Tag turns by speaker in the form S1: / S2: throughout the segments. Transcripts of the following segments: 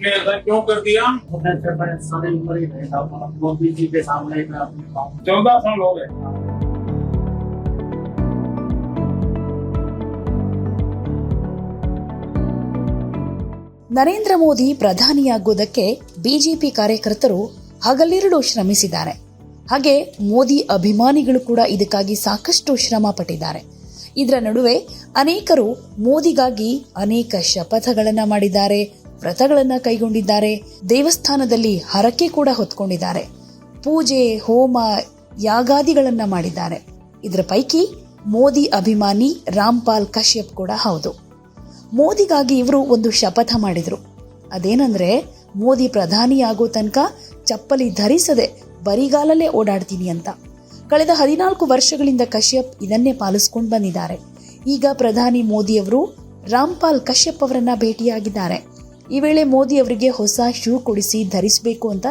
S1: आपने ऐसा क्यों कर दिया
S2: मैं से मैं सारी उम्र ही रहता हूँ मोदी जी के सामने मैं अपनी बात
S1: चौदह साल हो गए
S3: ನರೇಂದ್ರ ಮೋದಿ ಪ್ರಧಾನಿಯಾಗುವುದಕ್ಕೆ ಬಿಜೆಪಿ ಕಾರ್ಯಕರ್ತರು ಹಗಲಿರುಳು ಶ್ರಮಿಸಿದ್ದಾರೆ ಹಾಗೆ ಮೋದಿ ಅಭಿಮಾನಿಗಳು ಕೂಡ ಇದಕ್ಕಾಗಿ ಸಾಕಷ್ಟು ಶ್ರಮ ಪಟ್ಟಿದ್ದಾರೆ ಇದರ ನಡುವೆ ಅನೇಕರು ಮೋದಿಗಾಗಿ ಅನೇಕ ಶಪಥಗಳನ್ನ ಮಾಡಿದ್ದಾರೆ ವ್ರತಗಳನ್ನ ಕೈಗೊಂಡಿದ್ದಾರೆ. ದೇವಸ್ಥಾನದಲ್ಲಿ ಹರಕೆ ಕೂಡ ಹೊತ್ಕೊಂಡಿದ್ದಾರೆ. ಪೂಜೆ, ಹೋಮ, ಯಾಗಾದಿಗಳನ್ನ ಮಾಡಿದ್ದಾರೆ. ಇದರ ಪೈಕಿ ಮೋದಿ ಅಭಿಮಾನಿ ರಾಮ್ಪಾಲ್ ಕಶ್ಯಪ್ ಕೂಡ ಹೌದು. ಮೋದಿಗಾಗಿ ಇವರು ಒಂದು ಶಪಥ ಮಾಡಿದರು. ಅದೇನಂದ್ರೆ, ಮೋದಿ ಪ್ರಧಾನಿ ಆಗೋ ತನಕ ಚಪ್ಪಲಿ ಧರಿಸದೆ ಬರಿಗಾಲಲ್ಲೇ ಓಡಾಡ್ತೀನಿ ಅಂತ. ಕಳೆದ ಹದಿನಾಲ್ಕು ವರ್ಷಗಳಿಂದ ಕಶ್ಯಪ್ ಇದನ್ನೇ ಪಾಲಿಸ್ಕೊಂಡು ಬಂದಿದ್ದಾರೆ. ಈಗ ಪ್ರಧಾನಿ ಮೋದಿಯವರು ರಾಮ್ಪಾಲ್ ಕಶ್ಯಪ್ ಅವರನ್ನ ಭೇಟಿಯಾಗಿದ್ದಾರೆ. ಈ ವೇಳೆ ಮೋದಿ ಅವರಿಗೆ ಹೊಸ ಶೂ ಕೊಡಿಸಿ ಧರಿಸಬೇಕು ಅಂತ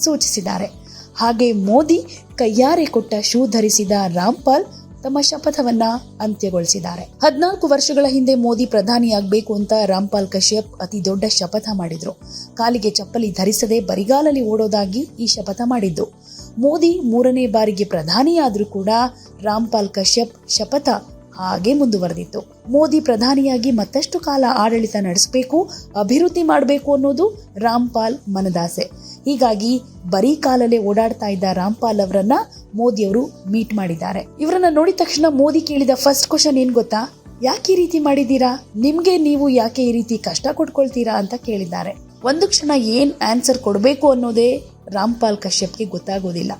S3: ಸೂಚಿಸಿದ್ದಾರೆ. ಹಾಗೆ ಮೋದಿ ಕೈಯಾರೆ ಕೊಟ್ಟ ಶೂ ಧರಿಸಿದ ರಾಮ್ಪಾಲ್ ತಮ್ಮ ಶಪಥವನ್ನ ಅಂತ್ಯಗೊಳಿಸಿದ್ದಾರೆ. ಹದಿನಾಲ್ಕು ವರ್ಷಗಳ ಹಿಂದೆ ಮೋದಿ ಪ್ರಧಾನಿಯಾಗಬೇಕು ಅಂತ ರಾಮ್ಪಾಲ್ ಕಶ್ಯಪ್ ಅತಿ ದೊಡ್ಡ ಶಪಥ ಮಾಡಿದ್ರು. ಕಾಲಿಗೆ ಚಪ್ಪಲಿ ಧರಿಸದೆ ಬರಿಗಾಲಲ್ಲಿ ಓಡೋದಾಗಿ ಈ ಶಪಥ ಮಾಡಿದ್ದು. ಮೋದಿ ಮೂರನೇ ಬಾರಿಗೆ ಪ್ರಧಾನಿಯಾದರೂ ಕೂಡ ರಾಮ್ಪಾಲ್ ಕಶ್ಯಪ್ ಶಪಥ ಹಾಗೆ ಮುಂದುವರೆದಿತ್ತು. ಮೋದಿ ಪ್ರಧಾನಿಯಾಗಿ ಮತ್ತಷ್ಟು ಕಾಲ ಆಡಳಿತ ನಡೆಸಬೇಕು, ಅಭಿವೃದ್ಧಿ ಮಾಡಬೇಕು ಅನ್ನೋದು ರಾಮ್ಪಾಲ್ ಮನದಾಸೆ. ಹೀಗಾಗಿ ಬರೀ ಕಾಲಲ್ಲೇ ಓಡಾಡ್ತಾ ಇದ್ದ ರಾಮ್ಪಾಲ್ ಅವರನ್ನ ಮೋದಿ ಅವರು ಮೀಟ್ ಮಾಡಿದ್ದಾರೆ. ಇವರನ್ನ ನೋಡಿದ ತಕ್ಷಣ ಮೋದಿ ಕೇಳಿದ ಫಸ್ಟ್ ಕ್ವಶನ್ ಏನ್ ಗೊತ್ತಾ? ಯಾಕೆ ಈ ರೀತಿ ಮಾಡಿದ್ದೀರಾ? ನಿಮ್ಗೆ ನೀವು ಯಾಕೆ ಈ ರೀತಿ ಕಷ್ಟ ಕೊಟ್ಕೊಳ್ತೀರಾ ಅಂತ ಕೇಳಿದ್ದಾರೆ. ಒಂದು ಕ್ಷಣ ಏನ್ ಆನ್ಸರ್ ಕೊಡಬೇಕು ಅನ್ನೋದೇ ರಾಮ್ಪಾಲ್ ಕಶ್ಯಪ್ಗೆ ಗೊತ್ತಾಗೋದಿಲ್ಲ.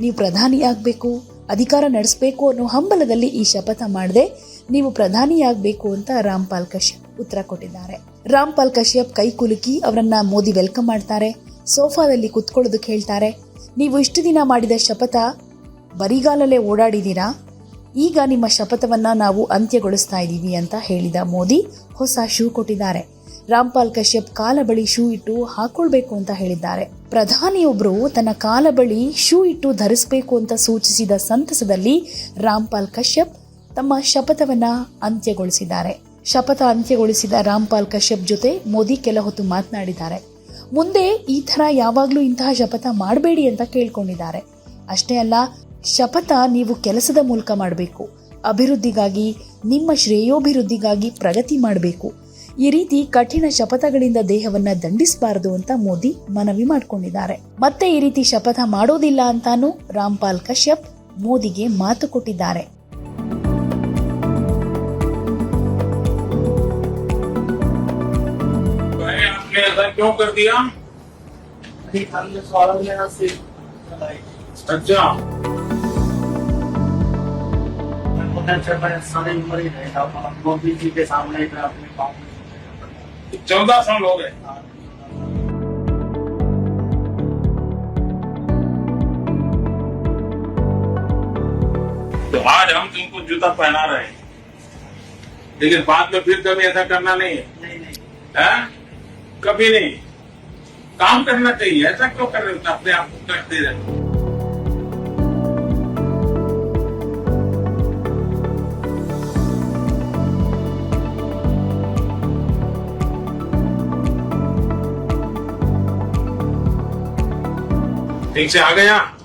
S3: ನೀವು ಪ್ರಧಾನಿ ಆಗ್ಬೇಕು ಅಧಿಕಾರ ನಡೆಸಬೇಕು ಅನ್ನೋ ಹಂಬಲದಲ್ಲಿ ಈ ಶಪಥ ಮಾಡದೆ ನೀವು ಪ್ರಧಾನಿಯಾಗಬೇಕು ಅಂತ ರಾಮ್ಪಾಲ್ ಕಶ್ಯಪ್ ಉತ್ತರ ಕೊಟ್ಟಿದ್ದಾರೆ. ರಾಮ್ಪಾಲ್ ಕಶ್ಯಪ್ ಕೈ ಕುಲುಕಿ ಅವರನ್ನ ಮೋದಿ ವೆಲ್ಕಮ್ ಮಾಡ್ತಾರೆ, ಸೋಫಾದಲ್ಲಿ ಕುತ್ಕೊಳ್ಳೋದಕ್ಕೆ ಹೇಳ್ತಾರೆ, ನೀವು ಇಷ್ಟು ದಿನ ಮಾಡಿದ ಶಪಥ ಬರಿಗಾಲಲ್ಲೇ ಓಡಾಡಿದ್ದೀರಾ? ಈಗ ನಿಮ್ಮ ಶಪಥವನ್ನ ನಾವು ಅಂತ್ಯಗೊಳಿಸ್ತಾ ಇದ್ದೀವಿ ಅಂತ ಹೇಳಿದ ಮೋದಿ ಹೊಸ ಶೂ ಕೊಟ್ಟಿದ್ದಾರೆ. ರಾಮ್ಪಾಲ್ ಕಶ್ಯಪ್ ಕಾಲ ಬಳಿ ಶೂ ಇಟ್ಟು ಹಾಕೊಳ್ಬೇಕು ಅಂತ ಹೇಳಿದ್ದಾರೆ. ಪ್ರಧಾನಿಯೊಬ್ಬರು ತನ್ನ ಕಾಲ ಬಳಿ ಶೂ ಇಟ್ಟು ಧರಿಸಬೇಕು ಅಂತ ಸೂಚಿಸಿದ ಸಂತಸದಲ್ಲಿ ರಾಮ್ಪಾಲ್ ಕಶ್ಯಪ್ ತಮ್ಮ ಶಪಥವನ್ನ ಅಂತ್ಯಗೊಳಿಸಿದ್ದಾರೆ. ಶಪಥ ಅಂತ್ಯಗೊಳಿಸಿದ ರಾಮ್ಪಾಲ್ ಕಶ್ಯಪ್ ಜೊತೆ ಮೋದಿ ಕೆಲ ಹೊತ್ತು ಮಾತನಾಡಿದ್ದಾರೆ. ಮುಂದೆ ಈ ಥರ ಯಾವಾಗಲೂ ಇಂತಹ ಶಪಥ ಮಾಡಬೇಡಿ ಅಂತ ಕೇಳ್ಕೊಂಡಿದ್ದಾರೆ. ಅಷ್ಟೇ ಅಲ್ಲ, ಶಪಥ ನೀವು ಕೆಲಸದ ಮೂಲಕ ಮಾಡಬೇಕು. ಅಭಿವೃದ್ಧಿಗಾಗಿ, ನಿಮ್ಮ ಶ್ರೇಯೋಭಿವೃದ್ಧಿಗಾಗಿ ಪ್ರಗತಿ ಮಾಡಬೇಕು. ಈ ರೀತಿ ಕಠಿಣ ಶಪಥಗಳಿಂದ ದೇಹವನ್ನ ದಂಡಿಸಬಾರದು ಅಂತ ಮೋದಿ ಮನವಿ ಮಾಡಿಕೊಂಡಿದ್ದಾರೆ ಮತ್ತೆ ಈ ರೀತಿ ಶಪಥ ಮಾಡೋದಿಲ್ಲ ಅಂತಾನೂ ರಾಮ್ಪಾಲ್ ಕಶ್ಯಪ್ ಮೋದಿಗೆ ಮಾತು ಕೊಟ್ಟಿದ್ದಾರೆ
S1: भाई, आपने ऐसा क्यों कर दिया
S2: अभी हमने सवाल में यहाँ से चलाई
S1: अच्छा
S2: मैं से मैं सारी उम्र ही रहता हूँ मोदी जी के सामने मैं अपनी बात
S1: चौदह साल हो गए। तो आज हम तुमको जूता पहना रहे हैं। लेकिन बाद में फिर कभी ऐसा करना नहीं है।
S2: नहीं नहीं।
S1: हैं? कभी नहीं। काम करना चाहिए। ऐसा क्यों कर रहे हो? अपने आप को कष्ट दे रहे। हो ठीक से आ गए यहाँ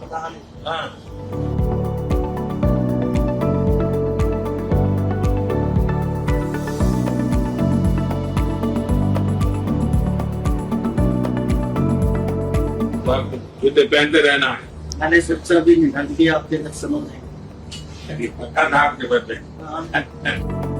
S1: पहनते रहना है
S2: मैंने सोचा भी निकाल के आपके दर्शन
S1: हो जाएँगे आपके बदले